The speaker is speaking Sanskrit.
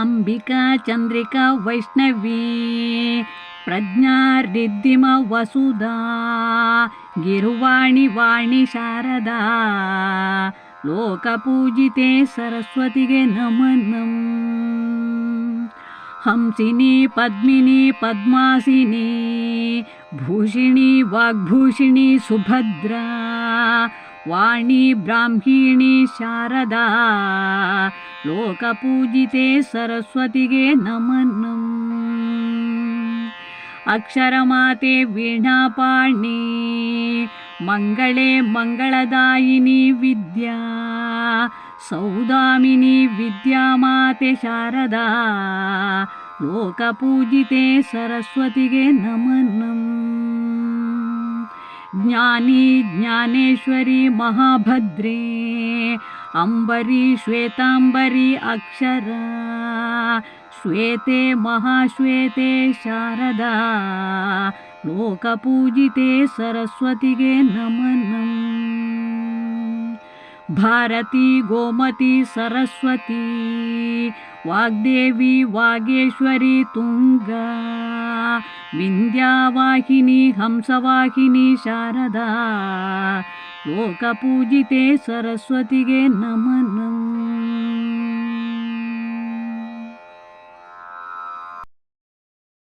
अम्बिका चन्द्रिका वैष्णवी प्रज्ञा रिद्धिम वसुधा गिरुवाणि वाणि शारदा लोकपूजिते सरस्वतिगे नमनम् हंसिनी पद्मिनी पद्मासिनी भूषिणी वाग्भूषिणी सुभद्रा वाणी ब्राह्मीणी शारदा लोकपूजिते सरस्वतिगे नमनम्। अक्षरमाते वीणापाणि मङ्गले मङ्गलदायिनी विद्या सौदामिनी विद्यामाते शारदा लोकपूजिते सरस्वतिगे नमनम् ज्ञानी ज्ञानेश्वरी महाभद्रे अम्बरी श्वेताम्बरी अक्षरा श्वेते महाश्वेते शारदा। लोकपूजिते सरस्वतिगे नमनम्। भारती गोमती सरस्वती। वाग्देवी वागेश्वरी तुङ्गा। विन्द्यावाहिनी हंसवाहिनी शारदा। लोकपूजिते सरस्वतिगे नमनम्